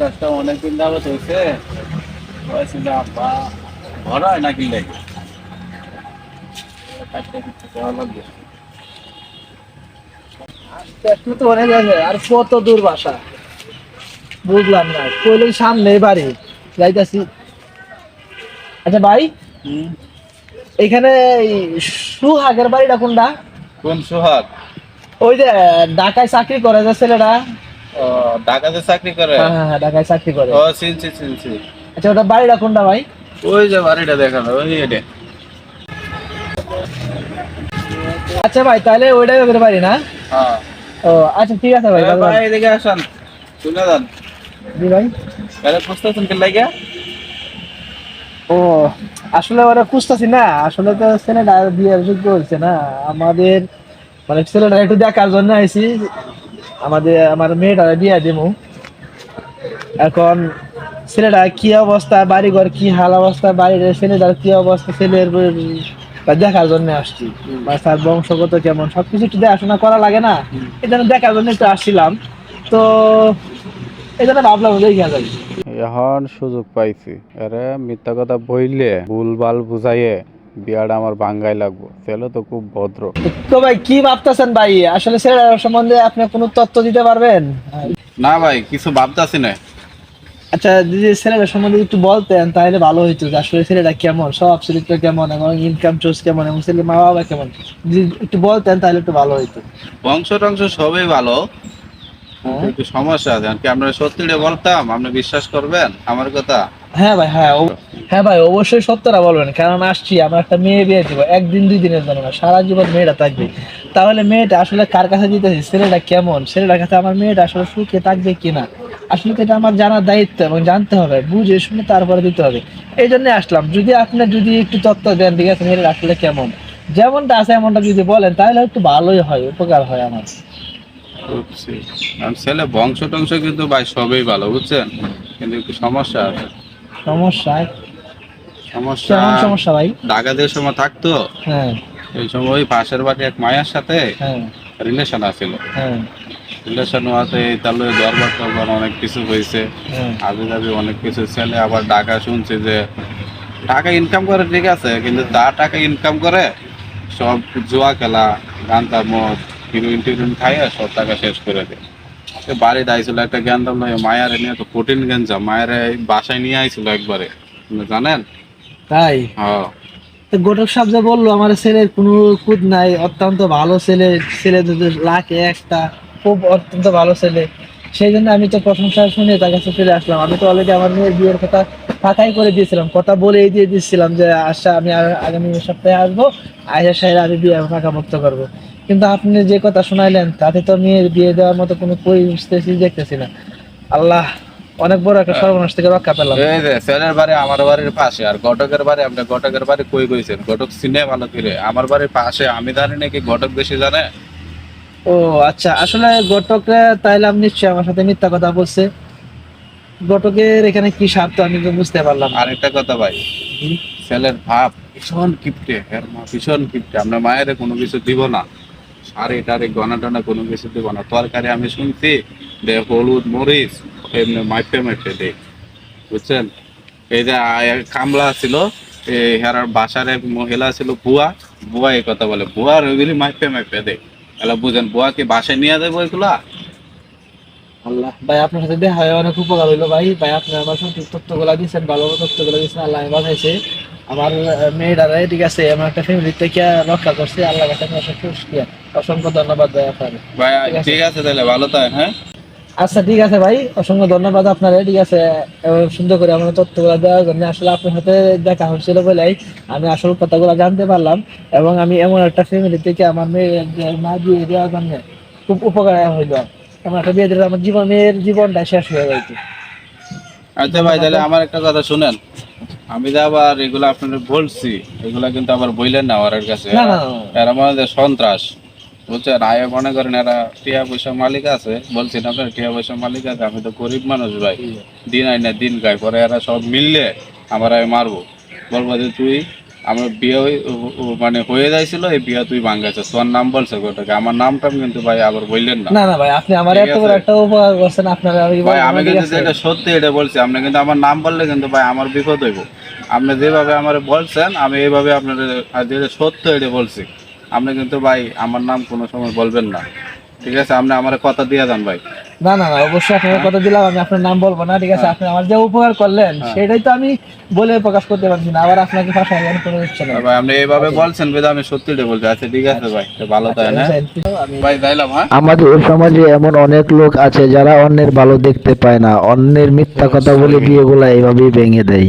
গাছটা অনেকদিন যাবত হয়েছে আব্বা ভরা হয় লাগবে। একটু তো অনেক আছে আর কত দূর বাসা? বুঝলাম না সামনে বাড়ি। যাইতাছি। আচ্ছা ভাই এখানে সুহাগের বাড়িটা কোনটা? কোন সোহাগ? ওই যে ঢাকায় চাকরি করে যে ছেলেটা। ঢাকাতে চাকরি করে? হ্যাঁ হ্যাঁ হ্যাঁ, ঢাকায় চাকরি করে। ও চিনছি চিনছি আচ্ছা ওটা বাড়িটা কোনটা ভাই? ওই যে বাড়িটা দেখানো ওই এটা। আচ্ছা ভাই তাহলে ওইটাই ওদের বাড়ি না? হ্যাঁ। ও আচ্ছা ঠিক আছে ভাই ভাই এদিকে আসেন। শুনে যান। জি ভাই। তাহলে বুঝতেছেন কি লাগে ও আসলে ওরা খুঁজতেছি না। আসলে তো ছেলেটা বিয়ের যোগ্য হয়েছে না। আমাদের মানে ছেলেটা একটু দেখার জন্য আইছি। আমাদের, আমার মেয়েটা বিয়ে দেবো এখন ছেলেটা কি অবস্থা বাড়ি ঘর কি হাল অবস্থা, বাড়ির ছেলেটার কি অবস্থা, ছেলের দেখার জন্য আসছি। তার বংশগত কেমন, সবকিছু একটু দেখাশোনা করা লাগে না। এই জন্য দেখার জন্য একটু আসছিলাম। তো এই জন্য ভাবলাম দেখে যাই। এখন সুযোগ পাইছি। আরে মিথ্যা কথা বইলে ভুলভাল বুঝাইয়ে বিয়াটা আমার বাঙ্গাই লাগবো। ছেলে তো খুব ভদ্র। তো ভাই কি ভাবতেছেন ভাই? আসলে ছেলেটার সম্বন্ধে আপনি কোনো তথ্য দিতে পারবেন? না ভাই কিছু ভাবতাছি না। আচ্ছা যদি ছেলেটার সম্বন্ধে একটু বলতেন তাহলে ভালো হইতো যে আসলে ছেলেটা কেমন সব চরিত্র কেমন এবং ইনকাম সোর্স কেমন এবং ছেলে মা বাবা কেমন? যদি একটু বলতেন তাহলে একটু ভালো হইতো। বংশ টংশ সবই ভালো? একটু সমস্যা আছে। কি আমরা সত্যিটা বলতাম আপনি বিশ্বাস করবেন? আমার কথা? হ্যাঁ ভাই হ্যাঁ হ্যাঁ ভাই অবশ্যই সত্যটা বলবেন। কারণ আসছি আমরা একটা মেয়ে বিয়ে দিব একদিন দুই দিনের জন্য না সারা জীবন মেয়েটা থাকবে। তাহলে মেয়েটা আসলে কার কাছে দিতেছি? ছেলেটা কেমন? ছেলেটার কাছে আমার মেয়েটা আসলে সুখে থাকবে কিনা? আসলে তো এটা আমার জানার দায়িত্ব এবং জানতে হবে বুঝে শুনে তারপরে দিতে হবে। এই জন্য আসলাম। যদি আপনি যদি একটু তত্ত্ব দেন ঠিক আছে মেয়েটা আসলে কেমন? যেমনটা আছে এমনটা যদি বলেন তাহলে একটু ভালোই হয় উপকার হয় আমার। বুঝছি ছেলে বংশ টংশ কিন্তু ভাই সবই ভালো বুঝছেন? কিন্তু একটু সমস্যা আছে। সমস্যা? সমস্যা? সমস্যা ভাই? ঢাকাদের সময় থাকতো? হ্যাঁ। এই সময় ওই পাশের বাড়ি এক মায়ের সাথে হ্যাঁ। রিলেশন আছিল। হ্যাঁ। রিলেশন হওয়াতে তাহলে দরবার টরবার অনেক কিছু হয়েছে। হ্যাঁ। আগে যাবে অনেক কিছু। ছেলে আবার টাকা শুনছে যে টাকা ইনকাম করে ঠিক আছে কিন্তু যা টাকা ইনকাম করে সব জুয়া খেলা গান্তা মদ হিরোইন টিরোইন সব টাকা শেষ করে দেয় সে বাড়িতে আইছিল একটা জ্ঞান দাম মায়ারে নিয়ে তো কঠিন গেঞ্জা মায়ের বাসায় নিয়ে আইছিল একবারে। জানেন? তাই? হ্যাঁ। গোটক সাহেব যে বলল আমার ছেলের কোনো কুদ নাই অত্যন্ত ভালো ছেলে ছেলে যদি লাখে একটা খুব অত্যন্ত ভালো ছেলে। সেই জন্য আমি তো প্রশংসা শুনে তার কাছে ফিরে আসলাম। আমি তো অলরেডি আমার মেয়ের বিয়ের কথা ফাঁকাই করে দিয়েছিলাম। কথা বলেই দিয়ে দিয়েছিলাম যে আশা আমি আর আগামী সপ্তাহে আসব আয়সা সাহেব আমি বিয়ে ফাঁকা মুক্ত করব। কিন্তু আপনি যে কথা শোনাইলেন তাতে তো মেয়ের বিয়ে দেওয়ার মতো কোনো পরিস্থিতি দেখতেছি না। আল্লাহ অনেক বড় একটা সর্বনাশ থেকে রক্ষা পেলাম। এই যে ছেলের বাড়ি আমার বাড়ির পাশে আর ঘটকের বাড়ি আপনি ঘটকের বাড়ি কই কইছেন ঘটক চিনে ভালো করে আমার বাড়ির পাশে আমি জানি নাকি ঘটক বেশি জানে? ও আচ্ছা আসলে ঘটকরা তাইলে আমি নিশ্চয়ই আমার সাথে মিথ্যা কথা বলছে। ঘটকের এখানে কি স্বার্থ আমি তো বুঝতে পারলাম। আরেকটা কথা ভাই ছেলের ভাব ভীষণ কিপটে এর মা ভীষণ কিপটে আমরা মায়ের কোনো কিছু দিব না। সারে টারে গনা টনা কোনো কিছু দিব না। তরকারি আমি শুনছি দে হলুদ মরিচ, এমনি মাইপে মাইপে দে বুঝছেন? এই যে কামলা ছিল হেরার বাসার এক মহিলা ছিল বুয়া বুয়া এই কথা বলে বুয়ার ওইগুলি মাইপে মাইপে দে তাহলে বুঝেন, বুয়া কি বাসায় নিয়ে যাব ওইগুলা? আল্লাহ, ভাই আপনার সাথে দেখা হয় অনেক উপকার হইল, ভাই। ভাই, আপনি আমার সঠিক তথ্যগুলো দিচ্ছেন ভালো তথ্যগুলো দিচ্ছেন আল্লাহ আমি বাঁচাইছে আমার মেয়েটারা ঠিক আছে আমার একটা ফ্যামিলি থেকে রক্ষা করছে, আল্লাহ কাছে অসংখ্য ধন্যবাদ ভাই আপনার। ভাই ঠিক আছে। তাহলে ভালো তাই হ্যাঁ? আচ্ছা ঠিক আছে ভাই অসংখ্য ধন্যবাদ আপনার ঠিক আছে? সুন্দর করে আমার তথ্যগুলো দেওয়ার জন্য আসলে আপনার সাথে দেখা হচ্ছিল বলেই আমি আসল কথাগুলো জানতে পারলাম এবং আমি এমন একটা ফ্যামিলি থেকে আমার মেয়ের মা বিয়ে দেওয়ার জন্য খুব উপকার হইল। এমন একটা বিয়ে দিলে আমার জীবন মেয়ের জীবনটা শেষ হয়ে যাইতো আচ্ছা ভাই তাহলে আমার একটা কথা শুনেন। আমি যে আবার এগুলো আপনাদের বলছি এগুলা কিন্তু আবার বইলেন না ওর কাছে। এরা মনে সন্ত্রাস। বুঝছেন আয় মনে করেন এরা টিয়া পয়সা মালিক আছে। বলছি না আপনার টিয়া পয়সা মালিক আছে আমি তো গরিব মানুষ ভাই। দিন আই না দিন গাই পরে এরা সব মিললে আমার আমি মারবো। বলব যে তুই আমার বিয়ে মানে হয়ে যাইছিল এই বিয়ে তুই ভাঙ্গাইছিস তোর নাম বলছে গোটাকে আমার নামটা কিন্তু ভাই আবার বললেন না। না না ভাই আপনি আমার এত বড় একটা উপকার করছেন আপনার ভাই আমি কিন্তু যেটা সত্যি এটা বলছি আপনি কিন্তু আমার নাম বললে কিন্তু ভাই আমার বিপদ হইব। আপনি যেভাবে আমার বলছেন আমি এইভাবে আপনার যেটা সত্য এটা বলছি। আপনি কিন্তু ভাই আমার নাম কোনো সময় বলবেন না। ঠিক আছে? আপনি আমার কথা দিয়ে যান ভাই। না না না অবশ্যই আপনার কথা দিলাম আমি আপনার নাম বলব না ঠিক আছে? আপনি আমার যে উপকার করলেন সেটাই তো আমি বলে প্রকাশ করতে পারছি না আবার আপনাকে ফাঁসা আমি কোনো ইচ্ছা নেই ভাই আপনি এইভাবে বলছেন বেদা আমি সত্যিটা বলছি আচ্ছা ঠিক আছে ভাই? ভালো থাকেন হ্যাঁ আমি ভাই যাইলাম হ্যাঁ আমাদের সমাজে এমন অনেক লোক আছে যারা অন্যের ভালো দেখতে পায় না অন্যের মিথ্যা কথা বলে বিয়েগুলা এইভাবেই ভেঙে দেয়।